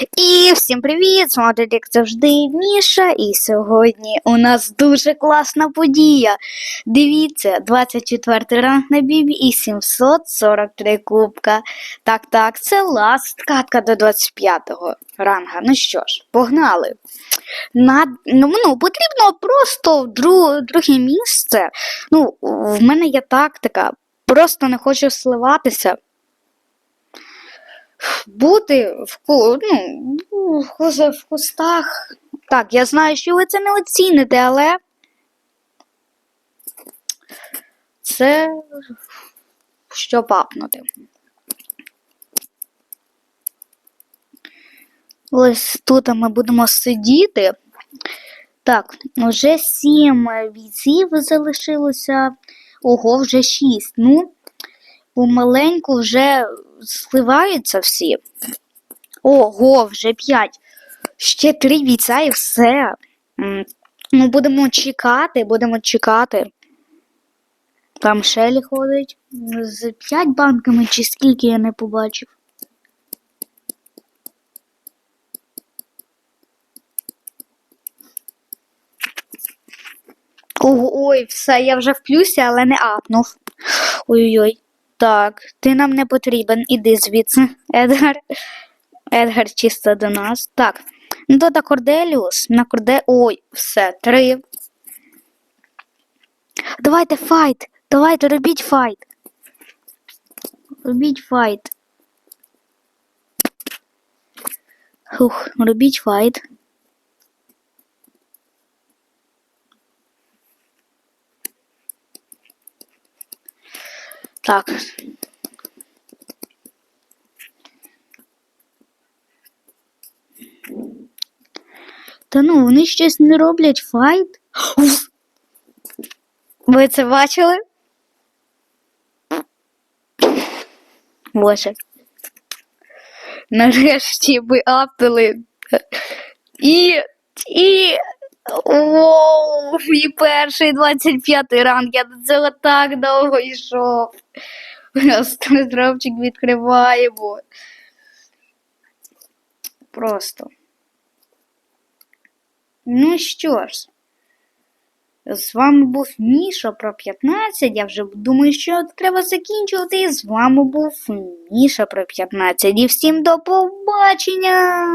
І всім привіт! З вами як завжди Міша. І сьогодні у нас дуже класна подія. Дивіться, 24 ранг на бібі і 743 кубка. Так, так, це ласт катка до 25-го ранга. Ну що ж, погнали. На, ну, ну, потрібно просто дру, друге місце. Ну, в мене є тактика. Просто не хочу сливатися бути в, ну, в кустах. Так, я знаю, що ви це не оціните, але це що папнути. Ось тут ми будемо сидіти. Так, вже сім бійців залишилося. Ого, вже шість. Ну, у маленьку вже сливаються всі. Ого, вже п'ять. Ще три бійця і все. Ну, будемо чекати, будемо чекати. Там Шелі ходить. З п'ять банками, чи скільки я не побачив. Ого, ой, все, я вже в плюсі, але не апнув. Ой-ой-ой. Так, ти нам не потрібен, іди звідси, Едгар. Едгар чисто до нас. Так. Ну то та Корделіус. На Корде. Ой, все, три. Давайте файт. Давайте, робіть файт. Робіть файт. Хух, робіть файт. Так. Та ну, вони щось не роблять файт. Ви це бачили? Боже. Нарешті ви апнули. І. І. Воу, і перший 25 ранг. Я до цього так довго йшов. Островчик відкриваємо. Просто. Ну що ж, з вами був Міша про 15. Я вже думаю, що треба закінчувати. З вами був Міша про 15. І всім до побачення!